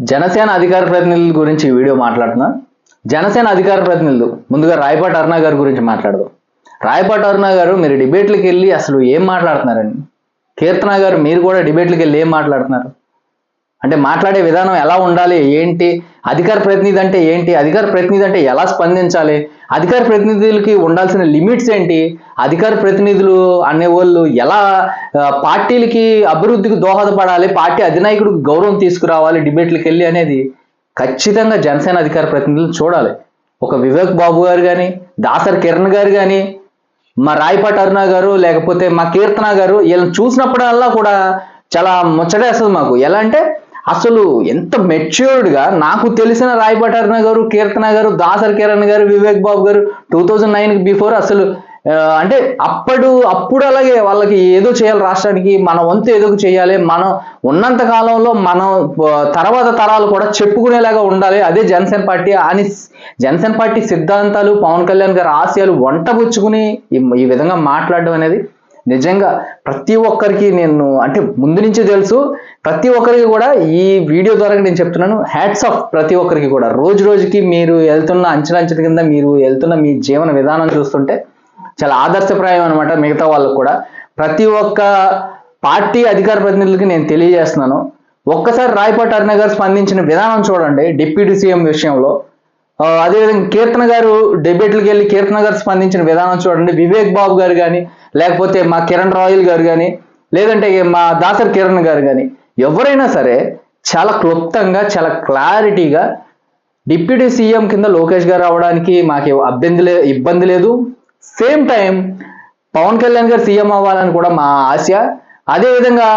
జనసేన అధికార ప్రతినిధుల గురించి వీడియో మాట్లాడుతున్నా. జనసేన అధికార ప్రతినిధులు ముందుగా రాయపాటి అరుణ గారి గురించి మాట్లాడదాం. రాయపాటి అరుణ గారు మీరు డిబేట్లకు వెళ్ళి అసలు ఏం మాట్లాడుతున్నారండి? కీర్తన గారు మీరు కూడా డిబేట్లకు వెళ్ళి ఏం మాట్లాడుతున్నారు? అంటే మాట్లాడే విధానం ఎలా ఉండాలి? ఏంటి? అధికార ప్రతినిధి అంటే ఏంటి? అధికార ప్రతినిధి అంటే ఎలా స్పందించాలి? అధికార ప్రతినిధులకి ఉండాల్సిన లిమిట్స్ ఏంటి? అధికార ప్రతినిధులు అనేవాళ్ళు ఎలా పార్టీలకి అభివృద్ధికి దోహదపడాలి? పార్టీ అధినాయకుడికి గౌరవం తీసుకురావాలి డిబేట్లకు వెళ్ళి అనేది ఖచ్చితంగా జనసేన అధికార ప్రతినిధులు చూడాలి. ఒక వివేక్ బాబు గారు కానీ దాసర్ కిరణ్ గారు కానీ మా రాయపాటి అరుణ గారు లేకపోతే మా కీర్తన గారు వీళ్ళని చూసినప్పుడల్లా కూడా చాలా ముచ్చటేస్తుంది మాకు. ఎలా అంటే అసలు ఎంత మెచ్యూర్డ్గా నాకు తెలిసిన రాయపాటి గారు కీర్తన గారు దాసర్ కిరణ్ గారు వివేక్ బాబు గారు టూ థౌజండ్ నైన్ బిఫోర్ అసలు అంటే అప్పుడు అప్పుడు అలాగే వాళ్ళకి ఏదో చేయాలి రాష్ట్రానికి మన వంతు ఏదో చేయాలి మనం ఉన్నంత కాలంలో మనం తర్వాత తరాలు కూడా చెప్పుకునేలాగా ఉండాలి. అదే జనసేన పార్టీ అని జనసేన పార్టీ సిద్ధాంతాలు పవన్ కళ్యాణ్ గారి ఆశయాలు వంట పుచ్చుకుని ఈ విధంగా మాట్లాడడం అనేది నిజంగా ప్రతి ఒక్కరికి నేను అంటే ముందు నుంచి తెలుసు ప్రతి ఒక్కరికి కూడా ఈ వీడియో ద్వారా నేను చెప్తున్నాను హ్యాట్స్ ఆఫ్ ప్రతి ఒక్కరికి కూడా. రోజు రోజుకి మీరు వెళ్తున్న అంచనా అంచెల కింద మీరు వెళ్తున్న మీ జీవన విధానం చూస్తుంటే చాలా ఆదర్శప్రాయం అనమాట మిగతా వాళ్ళకు కూడా. ప్రతి ఒక్క పార్టీ అధికార ప్రతినిధులకి నేను తెలియజేస్తున్నాను. ఒక్కసారి రాయపాటి అరుణ గారు స్పందించిన విధానం చూడండి డిప్యూటీ సీఎం విషయంలో. అదేవిధంగా కీర్తన గారు డెబేట్లకు వెళ్ళి కీర్తన గారు స్పందించిన విధానం చూడండి. వివేక్ బాబు గారు కానీ లేకపోతే మా కిరణ్ రాయల్ గారు కానీ లేదంటే మా దాసర్ కిరణ్ గారు కానీ ఎవరైనా సరే చాలా క్లుప్తంగా చాలా క్లారిటీగా డిప్యూటీ సీఎం కింద లోకేష్ గారు అవడానికి మాకు అభ్యంది లే ఇబ్బంది లేదు. సేమ్ టైం పవన్ కళ్యాణ్ గారు సీఎం అవ్వాలని కూడా మా ఆశ. అదేవిధంగా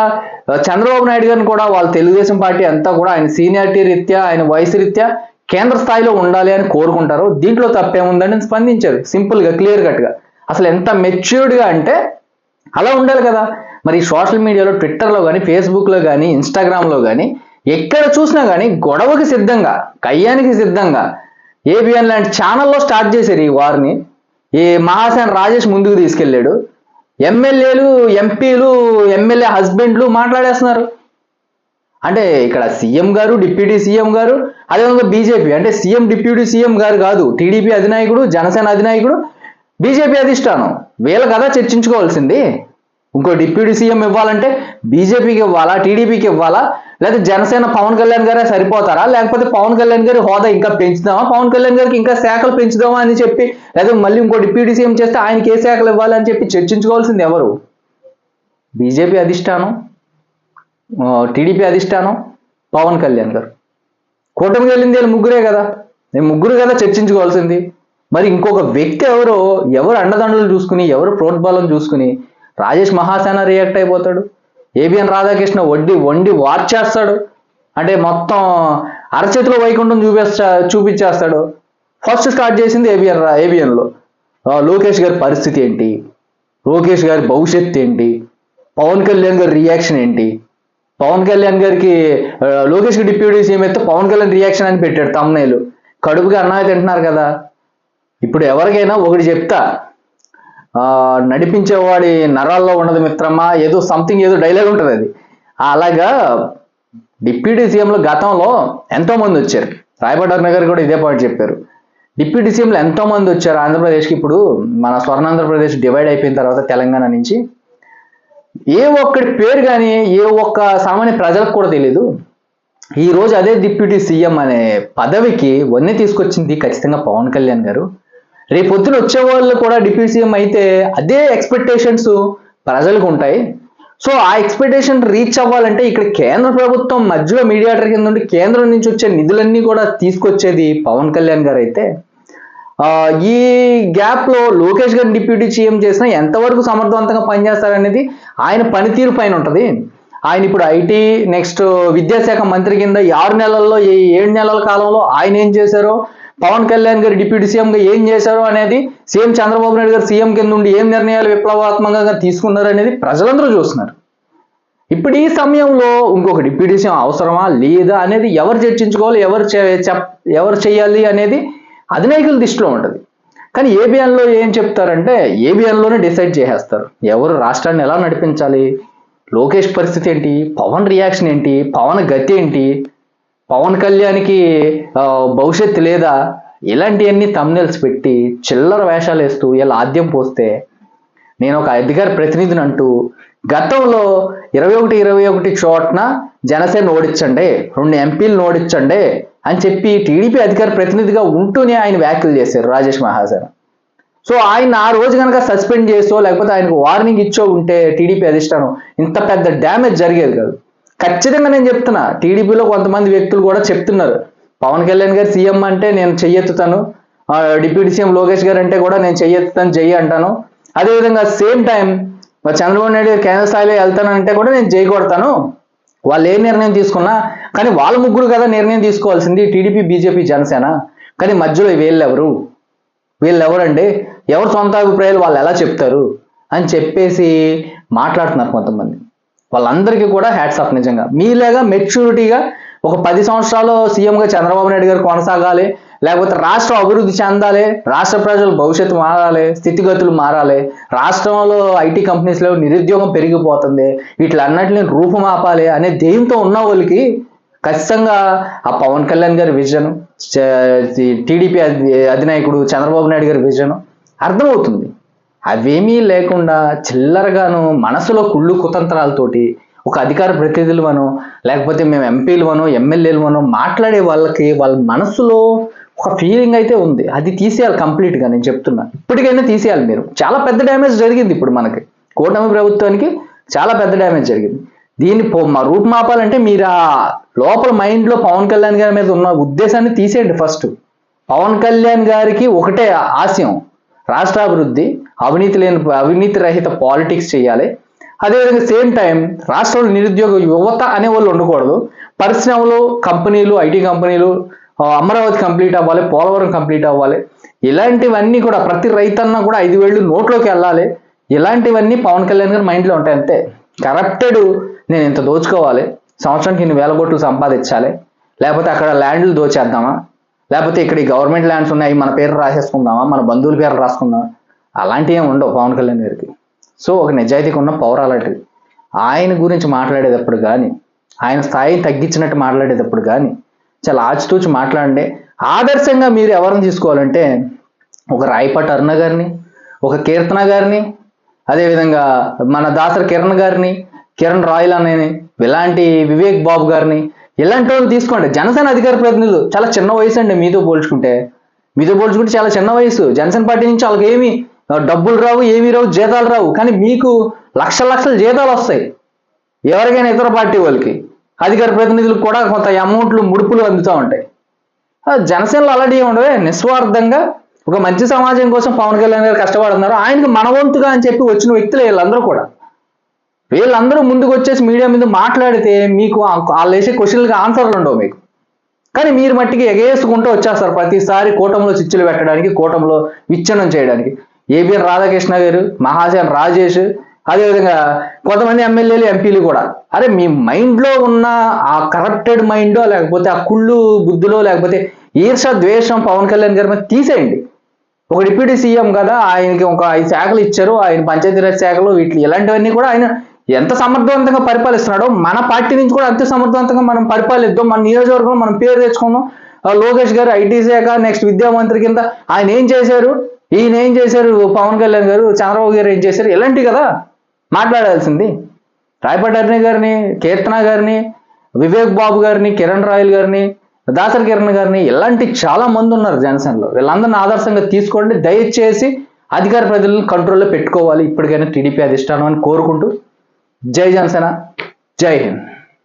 చంద్రబాబు నాయుడు గారిని కూడా వాళ్ళ తెలుగుదేశం పార్టీ అంతా కూడా ఆయన సీనియారిటీ రీత్యా ఆయన వయసు రీత్యా కేంద్ర స్థాయిలో ఉండాలి అని కోరుకుంటారు దీంట్లో తప్పేముందని స్పందించారు సింపుల్గా క్లియర్ కట్గా. అసలు ఎంత మెచ్యూర్డ్గా అంటే అలా ఉండాలి కదా. మరి సోషల్ మీడియాలో ట్విట్టర్లో కానీ ఫేస్బుక్లో కానీ ఇన్స్టాగ్రామ్లో కానీ ఎక్కడ చూసినా కానీ గొడవకి సిద్ధంగా కయ్యానికి సిద్ధంగా ఏబిఎన్ లాంటి ఛానల్లో స్టార్ట్ చేశారు ఈ వారిని ఈ మహాసేన రాజేష్ ముందుకు తీసుకెళ్ళాడు. ఎమ్మెల్యేలు ఎంపీలు ఎమ్మెల్యే హస్బెండ్లు మాట్లాడేస్తున్నారు. అంటే ఇక్కడ సీఎం గారు డిప్యూటీ సీఎం గారు అదేవిధంగా బీజేపీ. అంటే సీఎం డిప్యూటీ సీఎం గారు కాదు టీడీపీ అధినాయకుడు జనసేన అధినాయకుడు బీజేపీ అధిష్టానం. వీళ్ళ కదా చర్చించుకోవాల్సింది. ఇంకో డిప్యూటీ సీఎం ఇవ్వాలంటే బీజేపీకి ఇవ్వాలా టీడీపీకి ఇవ్వాలా లేదా జనసేన పవన్ కళ్యాణ్ గారే సరిపోతారా? లేకపోతే పవన్ కళ్యాణ్ గారి హోదా ఇంకా పెంచుదామా? పవన్ కళ్యాణ్ గారికి ఇంకా శాఖలు పెంచుదామా అని చెప్పి లేదా మళ్ళీ ఇంకో డిప్యూటీ సీఎం చేస్తే ఆయనకి ఏ శాఖలు ఇవ్వాలని చెప్పి చర్చించుకోవాల్సింది ఎవరు? బీజేపీ అధిష్టానం. టీడీపీ అధిష్టానం పవన్ కళ్యాణ్ గారు. కూటమికి వెళ్ళింది వీళ్ళు ముగ్గురే కదా. నేను ముగ్గురు కదా చర్చించుకోవాల్సింది. మరి ఇంకొక వ్యక్తి ఎవరో ఎవరు అండదండలు చూసుకుని ఎవరు ప్రోద్బలం చూసుకుని రాజేష్ మహాసేన రియాక్ట్ అయిపోతాడు. ఏబిఎన్ రాధాకృష్ణ వడ్డీ వండి వార్చేస్తాడు అంటే మొత్తం అరచేతిలో వైకుంఠం చూపిస్తా చూపించేస్తాడు. ఫస్ట్ స్టార్ట్ చేసింది ఏబిఎన్ ఏబిఎన్లో లోకేష్ గారి పరిస్థితి ఏంటి? లోకేష్ గారి భవిష్యత్తు ఏంటి? పవన్ కళ్యాణ్ గారి రియాక్షన్ ఏంటి? పవన్ కళ్యాణ్ గారికి లోకేష్ లోకేష్కి డిప్యూటీ సీఎం అయితే పవన్ కళ్యాణ్ రియాక్షన్ అని పెట్టాడు తమ్నేలు. కడుపుకి అన్నమే తింటున్నారు కదా. ఇప్పుడు ఎవరికైనా ఒకటి చెప్తా. నడిపించేవాడి నరాల్లో ఉన్నది మిత్రమా? ఏదో సంథింగ్ ఏదో డైలాగ్ ఉంటుంది అది. అలాగా డిప్యూటీ సీఎంలు గతంలో ఎంతో మంది వచ్చారు. రాయబడ్డ గారు కూడా ఇదే పాయింట్ చెప్పారు. డిప్యూటీ సీఎంలు ఎంతో మంది వచ్చారు. ఆంధ్రప్రదేశ్కి ఇప్పుడు మన స్వర్ణాంధ్రప్రదేశ్ డివైడ్ అయిపోయిన తర్వాత తెలంగాణ నుంచి. ఏ ఒక్కడి పేరు కానీ ఏ ఒక్క సామాన్య ప్రజలకు కూడా తెలియదు ఈ రోజు అదే డిప్యూటీ సీఎం అనే పదవికి వన్నీ తీసుకొచ్చింది ఖచ్చితంగా పవన్ కళ్యాణ్ గారు. రేపు పొద్దున వచ్చే వాళ్ళు కూడా డిప్యూటీ సీఎం అయితే అదే ఎక్స్పెక్టేషన్స్ ప్రజలకు ఉంటాయి. సో ఆ ఎక్స్పెక్టేషన్ రీచ్ అవ్వాలంటే ఇక్కడ కేంద్ర ప్రభుత్వం మధ్యలో మీడియాటర్ కింద ఉండి కేంద్రం నుంచి వచ్చే నిధులన్నీ కూడా తీసుకొచ్చేది పవన్ కళ్యాణ్ గారు అయితే. ఈ గ్యాప్లో లోకేష్ గారు డిప్యూటీ సీఎం చేసినా ఎంతవరకు సమర్థవంతంగా పనిచేస్తారనేది ఆయన పనితీరు పైన ఉంటుంది. ఆయన ఇప్పుడు ఐటీ నెక్స్ట్ విద్యాశాఖ మంత్రి కింద ఆరు నెలల్లో ఈ ఏడు నెలల కాలంలో ఆయన ఏం చేశారో? పవన్ కళ్యాణ్ గారు డిప్యూటీ సీఎంగా ఏం చేశారో అనేది సీఎం చంద్రబాబు నాయుడు గారు సీఎం కింద ఉండి ఏం నిర్ణయాలు విప్లవాత్మకంగా తీసుకున్నారు అనేది ప్రజలందరూ చూస్తున్నారు. ఇప్పుడు ఈ సమయంలో ఇంకొక డిప్యూటీ సీఎం అవసరమా? లేదా అనేది ఎవరు చర్చించుకోవాలి? ఎవరు చెప్ ఎవరు చేయాలి అనేది అధినాయకుల దృష్టిలో ఉంటుంది. కానీ ఏబిఎన్లో ఏం చెప్తారంటే ఏబిఎన్లోనే డిసైడ్ చేసేస్తారు. ఎవరు రాష్ట్రాన్ని ఎలా నడిపించాలి? లోకేష్ పరిస్థితి ఏంటి? పవన్ రియాక్షన్ ఏంటి? పవన్ గతి ఏంటి? పవన్ కళ్యాణ్కి భవిష్యత్తు లేదా? ఇలాంటివన్నీ తమ్నెల్స్ పెట్టి చిల్లర వేషాలు వేస్తూ ఇలా ఆద్యం పోస్తే నేను ఒక అధికార ప్రతినిధిని అంటూ గతంలో ఇరవై ఒకటి ఇరవై ఒకటి చోట్న జనసేన ఓడించండి రెండు ఎంపీలు ఓడించండి అని చెప్పి టీడీపీ అధికార ప్రతినిధిగా ఉంటూనే ఆయన వ్యాఖ్యలు చేశారు రాజేష్ మహాజన్ సో ఆయన ఆ రోజు కనుక సస్పెండ్ చేసో లేకపోతే ఆయనకు వార్నింగ్ ఇచ్చో ఉంటే టీడీపీ అధిష్టానం ఇంత పెద్ద డ్యామేజ్ జరిగేది కాదు. ఖచ్చితంగా నేను చెప్తున్నా టీడీపీలో కొంతమంది వ్యక్తులు కూడా చెప్తున్నారు. పవన్ కళ్యాణ్ గారు సీఎం అంటే నేను చెయ్యెత్తుతాను డిప్యూటీ సీఎం లోకేష్ గారు అంటే కూడా నేను చెయ్యెత్తుతాను చెయ్యి అంటాను. అదేవిధంగా సేమ్ టైం చంద్రబాబు నాయుడు కేంద్ర స్థాయిలో వెళ్తానంటే కూడా నేను జయగొడతాను వాళ్ళు ఏ నిర్ణయం తీసుకున్నా కానీ వాళ్ళ ముగ్గురు కదా నిర్ణయం తీసుకోవాల్సింది టీడీపీ బీజేపీ జనసేన. కానీ మధ్యలో వీళ్ళు ఎవరు వీళ్ళు ఎవరండి ఎవరు సొంత అభిప్రాయాలు వాళ్ళు ఎలా చెప్తారు? అని చెప్పేసి మాట్లాడుతున్నారు కొంతమంది. వాళ్ళందరికీ కూడా హ్యాట్స్ ఆఫ్ నిజంగా. మీలాగా మెచ్యూరిటీగా ఒక పది సంవత్సరాలు సీఎంగా చంద్రబాబు నాయుడు గారు కొనసాగాలి లేకపోతే రాష్ట్రం అభివృద్ధి చెందాలి రాష్ట్ర ప్రజల భవిష్యత్తు మారాలి స్థితిగతులు మారాలి రాష్ట్రంలో ఐటీ కంపెనీస్లో నిరుద్యోగం పెరిగిపోతుంది వీటిలన్నింటిని రూపుమాపాలి అనే ధ్యేయంతో ఉన్న వాళ్ళకి ఖచ్చితంగా ఆ పవన్ కళ్యాణ్ గారి విజన్ టీడీపీ అధినాయకుడు చంద్రబాబు నాయుడు గారి విజన్ అర్థమవుతుంది. అవేమీ లేకుండా చిల్లరగాను మనసులో కుళ్ళు కుతంత్రాలతోటి ఒక అధికార ప్రతినిధులమనో లేకపోతే మేము ఎంపీలమనో ఎమ్మెల్యేలమనో మాట్లాడే వాళ్ళకి వాళ్ళ మనసులో ఒక ఫీలింగ్ అయితే ఉంది. అది తీసేయాలి కంప్లీట్గా నేను చెప్తున్నా. ఇప్పటికైనా తీసేయాలి మీరు. చాలా పెద్ద డ్యామేజ్ జరిగింది ఇప్పుడు మనకి. కూటమి ప్రభుత్వానికి చాలా పెద్ద డ్యామేజ్ జరిగింది. దీన్ని మా రూపుమాపాలంటే మీరు ఆ లోపల మైండ్లో పవన్ కళ్యాణ్ గారి మీద ఉన్న ఉద్దేశాన్ని తీసేయండి ఫస్ట్ పవన్ కళ్యాణ్ గారికి ఒకటే ఆశయం. రాష్ట్రాభివృద్ధి అవినీతి లేని అవినీతి రహిత పాలిటిక్స్ చేయాలి. అదేవిధంగా సేమ్ టైం రాష్ట్రంలో నిరుద్యోగ యువత అనే వాళ్ళు ఉండకూడదు. పరిశ్రమలు కంపెనీలు ఐటీ కంపెనీలు అమరావతి కంప్లీట్ అవ్వాలి పోలవరం కంప్లీట్ అవ్వాలి. ఇలాంటివన్నీ కూడా ప్రతి రైతన్న కూడా ఐదు వేళ్ళు నోట్లోకి వెళ్ళాలి. ఇలాంటివన్నీ పవన్ కళ్యాణ్ గారి మైండ్లో ఉంటాయి అంతే. కరప్టెడ్ నేను ఇంత దోచుకోవాలి. సంవత్సరానికి ఇన్ని వేల కోట్లు సంపాదించాలి. లేకపోతే అక్కడ ల్యాండ్లు దోచేద్దామా? లేకపోతే ఇక్కడ గవర్నమెంట్ ల్యాండ్స్ ఉన్నాయి మన పేరు రాసేసుకుందామా? మన బంధువుల పేరు రాసుకుందామా? అలాంటివి ఏమి ఉండవు పవన్ కళ్యాణ్ గారికి. సో ఒక నిజాయితీగా ఉన్న పవర్ అలాంటిది ఆయన గురించి మాట్లాడేటప్పుడు కానీ ఆయన స్థాయి తగ్గించినట్టు మాట్లాడేటప్పుడు కానీ చాలా ఆచితూచి మాట్లాడండి. ఆదర్శంగా మీరు ఎవరిని తీసుకోవాలంటే ఒక రాయపాటి అరుణ గారిని ఒక కీర్తన గారిని అదేవిధంగా మన దాసరి కిరణ్ గారిని కిరణ్ రాయల్ అనేని ఇలాంటి వివేక్ బాబు గారిని ఇలాంటి వాళ్ళు తీసుకోండి. జనసేన అధికార ప్రతినిధులు చాలా చిన్న వయసు అండి మీతో పోల్చుకుంటే. మీతో పోల్చుకుంటే చాలా చిన్న వయసు. జనసేన పార్టీ నుంచి వాళ్ళకి ఏమి డబ్బులు రావు ఏమీ రావు జీతాలు రావు. కానీ మీకు లక్ష లక్షల జీతాలు వస్తాయి. ఎవరికైనా ఇతర పార్టీ వాళ్ళకి. అధికార ప్రతినిధులకు కూడా కొంత అమౌంట్లు ముడుపులు అందుతూ ఉంటాయి. జనసేనలో అలాంటివి ఉండవే నిస్వార్థంగా ఒక మంచి సమాజం కోసం పవన్ కళ్యాణ్ గారు కష్టపడుతున్నారు. ఆయనకి మనవంతుగా అని చెప్పి వచ్చిన వ్యక్తులు వీళ్ళందరూ కూడా. వీళ్ళందరూ ముందుకు వచ్చేసి మీడియా మీద మాట్లాడితే మీకు వాళ్ళు వేసే క్వశ్చన్లకి ఆన్సర్లు ఉండవు మీకు. కానీ మీరు మట్టికి ఎగేసుకుంటూ వచ్చేస్తారు ప్రతిసారి కూటంలో చిచ్చులు పెట్టడానికి కూటంలో విచ్ఛిన్నం చేయడానికి. ఏబిఎన్ రాధాకృష్ణ గారు మహాసేన్ రాజేష్ అదేవిధంగా కొంతమంది ఎమ్మెల్యేలు ఎంపీలు కూడా అరే మీ మైండ్లో ఉన్న ఆ కరప్టెడ్ మైండో లేకపోతే ఆ కుళ్ళు బుద్ధిలో లేకపోతే ఈర్ష ద్వేషం పవన్ కళ్యాణ్ గారి మీద తీసేయండి. ఒక డిప్యూటీ సీఎం కదా ఆయనకి ఒక ఐదు శాఖలు ఇచ్చారు ఆయన పంచాయతీరాజ్ శాఖలు వీటి ఇలాంటివన్నీ కూడా ఆయన ఎంత సమర్థవంతంగా పరిపాలిస్తున్నాడో మన పార్టీ నుంచి కూడా అంతే సమర్థవంతంగా మనం పరిపాలిద్దాం మన నియోజకవర్గంలో మనం పేరు తెచ్చుకుందాం. లోకేష్ గారు ఐటీ శాఖ నెక్స్ట్ విద్యామంత్రి కింద ఆయన ఏం చేశారు? ఈయన ఏం చేశారు? పవన్ కళ్యాణ్ గారు చంద్రబాబు గారు ఏం చేశారు? ఇలాంటివి కదా. మాట్లాడాల్సింది. రాయపాటి అరుణ్ గారిని కీర్తన గారిని వివేక్ బాబు గారిని కిరణ్ రాయల్ గారిని దాసరి కిరణ్ గారిని ఇలాంటి చాలా మంది ఉన్నారు జనసేనలో. వీళ్ళందరిని ఆదర్శంగా తీసుకోండి. దయచేసి అధికార ప్రజలను కంట్రోల్లో పెట్టుకోవాలి. ఇప్పటికైనా టీడీపీ అధిష్టానం అని కోరుకుంటూ. జై జనసేన. జై హింద్.